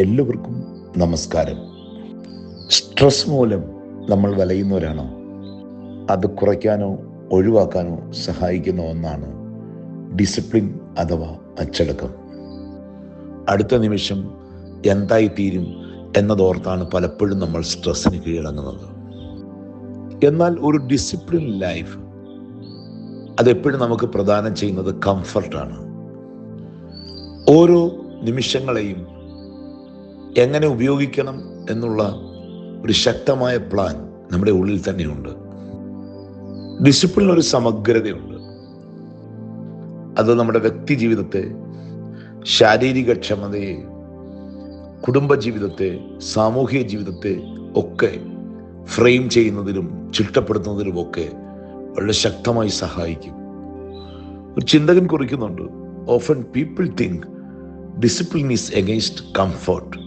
എല്ലാവർക്കും നമസ്കാരം. സ്ട്രെസ് മൂലം നമ്മൾ വലയുന്നവരാണോ? അത് കുറയ്ക്കാനോ ഒഴിവാക്കാനോ സഹായിക്കുന്ന ഒന്നാണ് ഡിസിപ്ലിൻ അഥവാ അച്ചടക്കം. അടുത്ത നിമിഷം എന്തായിത്തീരും എന്നതോർത്താണ് പലപ്പോഴും നമ്മൾ സ്ട്രെസ്സിന് കീഴടങ്ങുന്നത്. എന്നാൽ ഒരു ഡിസിപ്ലിൻ ലൈഫ് അതെപ്പോഴും നമുക്ക് പ്രദാനം ചെയ്യുന്നത് കംഫർട്ടാണ്. ഓരോ നിമിഷങ്ങളെയും എങ്ങനെ ഉപയോഗിക്കണം എന്നുള്ള ഒരു ശക്തമായ പ്ലാൻ നമ്മുടെ ഉള്ളിൽ തന്നെയുണ്ട്. ഡിസിപ്ലിൻ ഒരു സമഗ്രതയുണ്ട്. അത് നമ്മുടെ വ്യക്തി ജീവിതത്തെ ശാരീരിക ക്ഷമതയെ കുടുംബജീവിതത്തെ സാമൂഹിക ജീവിതത്തെ ഒക്കെ ഫ്രെയിം ചെയ്യുന്നതിലും ചിട്ടപ്പെടുത്തുന്നതിലും ഒക്കെ വളരെ ശക്തമായി സഹായിക്കും. ഒരു ചിന്തകൻ കുറിക്കുന്നുണ്ട് often people think discipline is against comfort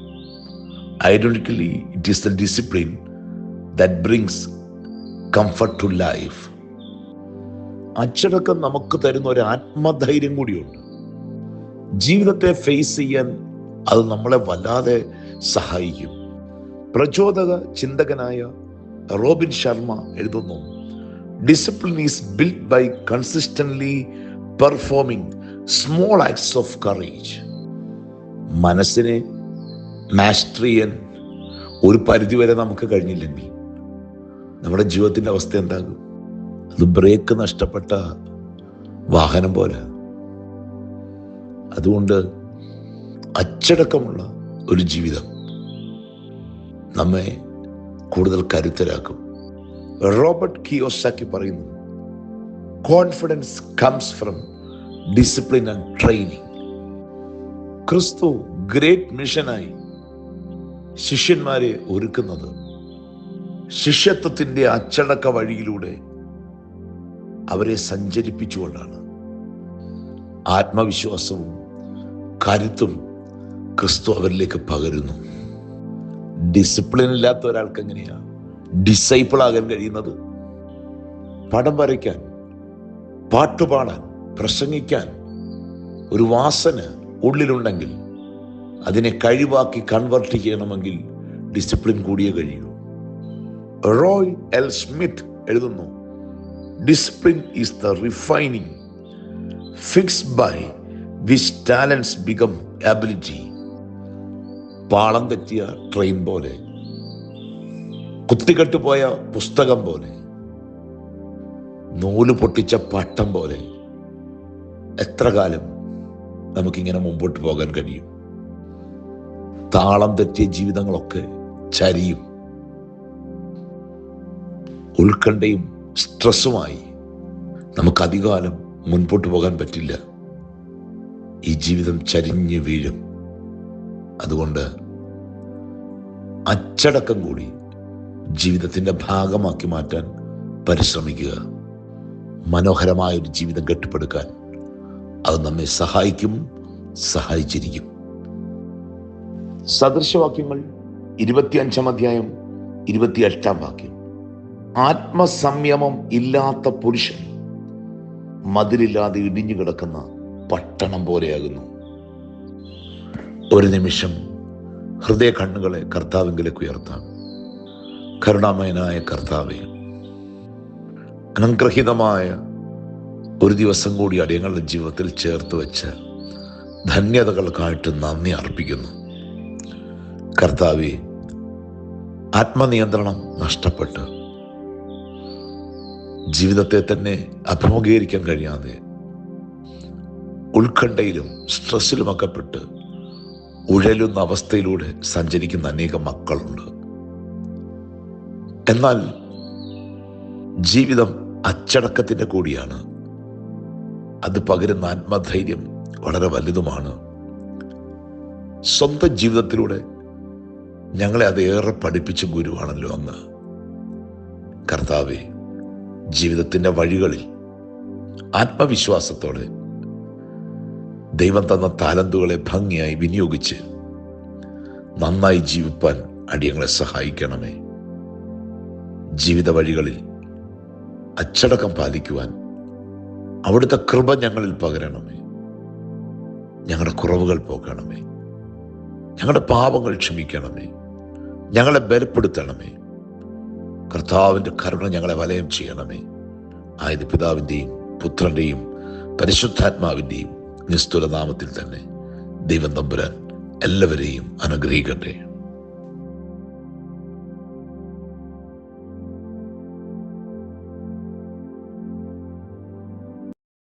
identically it is the discipline that brings comfort to life അച്ചടക്കം നമുക്ക് തരുന്ന ഒരു ആത്മധൈര്യം കൂടിയുണ്ട്. ജീവിതത്തെ ഫേസ് ചെയ്യാൻ അത് നമ്മളെ വല്ലാതെ സഹായിക്കും. പ്രചോദക ചിന്തകനായ റോബിൻ ശർമ്മ എഴുതുന്നു discipline is build by consistently performing small acts of courage മനസ്സിനെ മാസ്റ്റർ ചെയ്യാൻ ഒരു പരിധിവരെ നമുക്ക് കഴിഞ്ഞില്ലെങ്കിൽ നമ്മുടെ ജീവിതത്തിന്റെ അവസ്ഥ എന്താകും? അത് ബ്രേക്ക് നഷ്ടപ്പെട്ട വാഹനം പോലെ. അതുകൊണ്ട് അച്ചടക്കമുള്ള ഒരു ജീവിതം നമ്മെ കൂടുതൽ കരുത്തരാക്കും. റോബർട്ട് കിയോസാക്കി പറയുന്നു confidence comes from discipline and training ക്രിസ്തു ഗ്രേറ്റ് മിഷനായി ശിഷ്യന്മാരെ ഒരുക്കുന്നത് ശിഷ്യത്വത്തിന്റെ അച്ചടക്ക വഴിയിലൂടെ അവരെ സഞ്ചരിപ്പിച്ചുകൊണ്ടാണ്. ആത്മവിശ്വാസവും കരുത്തും ക്രിസ്തു അവരിലേക്ക് പകരുന്നു. ഡിസിപ്ലിൻ ഇല്ലാത്ത ഒരാൾക്ക് എങ്ങനെയാ ഡിസൈപ്പിൾ ആകാൻ കഴിയുന്നത്? പടം വരയ്ക്കാൻ പാട്ടുപാടാൻ പ്രസംഗിക്കാൻ ഒരു വാസന ഉള്ളിലുണ്ടെങ്കിൽ അതിനെ കഴിവാക്കി കൺവെർട്ട് ചെയ്യണമെങ്കിൽ ഡിസിപ്ലിൻ കൂടിയേ കഴിയൂ. റോയ് എൽ സ്മിത്ത് എഴുതുന്നു discipline is the refining fix by which talents become ability പാളം തെറ്റിയ ട്രെയിൻ പോലെ കുത്തിക്കെട്ട് പോയ പുസ്തകം പോലെ നൂൽ പൊട്ടിച്ച പട്ടം പോലെ എത്ര കാലം നമുക്കിങ്ങനെ മുമ്പോട്ട് പോകാൻ കഴിയും? താളം തെറ്റിയ ജീവിതങ്ങളൊക്കെ ചരിയും. ഉത്കണ്ഠയും സ്ട്രെസ്സുമായി നമുക്ക് അധികാലം മുൻപോട്ട് പോകാൻ പറ്റില്ല. ഈ ജീവിതം ചരിഞ്ഞ് വീഴും. അതുകൊണ്ട് അച്ചടക്കം കൂടി ജീവിതത്തിന്റെ ഭാഗമാക്കി മാറ്റാൻ പരിശ്രമിക്കുക. മനോഹരമായ ഒരു ജീവിതം കെട്ടിപ്പടുക്കാൻ അത് നമ്മെ സഹായിക്കും സഹായിച്ചിരിക്കും. സദൃശവാക്യങ്ങൾ ഇരുപത്തിയഞ്ചാം അധ്യായം ഇരുപത്തിയെട്ടാം വാക്യം. ആത്മസംയമം ഇല്ലാത്ത പുരുഷൻ മതിലില്ലാതെ ഇടിഞ്ഞു കിടക്കുന്ന പട്ടണം പോലെയാകുന്നു. ഒരു നിമിഷം ഹൃദയ കണ്ണുകളെ കർത്താവിങ്കിലേക്ക് ഉയർത്താം. കരുണാമയനായ കർത്താവെ അനുഗ്രഹിതമായ ഒരു ദിവസം കൂടി അടിയങ്ങളുടെ ജീവിതത്തിൽ ചേർത്ത് വെച്ച് ധന്യതകൾക്കായിട്ട് നന്ദി അർപ്പിക്കുന്നു. കർത്താവെ ആത്മനിയന്ത്രണം നഷ്ടപ്പെട്ട്. ജീവിതത്തെ തന്നെ അഭിമുഖീകരിക്കാൻ കഴിയാതെ ഉത്കണ്ഠയിലും സ്ട്രെസ്സിലുമൊക്കെ പെട്ട് ഉഴലുന്ന അവസ്ഥയിലൂടെ സഞ്ചരിക്കുന്ന അനേകം മക്കളുണ്ട്. എന്നാൽ ജീവിതം അച്ചടക്കത്തിന്റെ കൂടിയാണ്. അത് പകരുന്ന ആത്മധൈര്യം വളരെ വലുതുമാണ്. സ്വന്തം ജീവിതത്തിലൂടെ ഞങ്ങളെ അത് ഏറെ പഠിപ്പിച്ച ഗുരുവാണല്ലോ അന്ന്. കർത്താവെ ജീവിതത്തിന്റെ വഴികളിൽ ആത്മവിശ്വാസത്തോടെ ദൈവം തന്ന താലന്തുകളെ ഭംഗിയായി വിനിയോഗിച്ച് നന്നായി ജീവിപ്പാൻ അടിയങ്ങളെ സഹായിക്കണമേ. ജീവിത വഴികളിൽ അച്ചടക്കം പാലിക്കുവാൻ അവിടുത്തെ കൃപ ഞങ്ങളിൽ പകരണമേ. ഞങ്ങളുടെ കുറവുകൾ പോക്കണമേ. ഞങ്ങളുടെ പാപങ്ങൾ ക്ഷമിക്കണമേ. ഞങ്ങളെ ബലപ്പെടുത്തണമേ. കർത്താവിന്റെ കരുണ ഞങ്ങളെ വലയം ചെയ്യണമേ. ആയത് പിതാവിന്റെയും പുത്രന്റെയും പരിശുദ്ധാത്മാവിന്റെയും നിസ്തുല നാമത്തിൽ തന്നെ ദൈവം തമ്പുരാൻ എല്ലാവരെയും അനുഗ്രഹിക്കട്ടെ.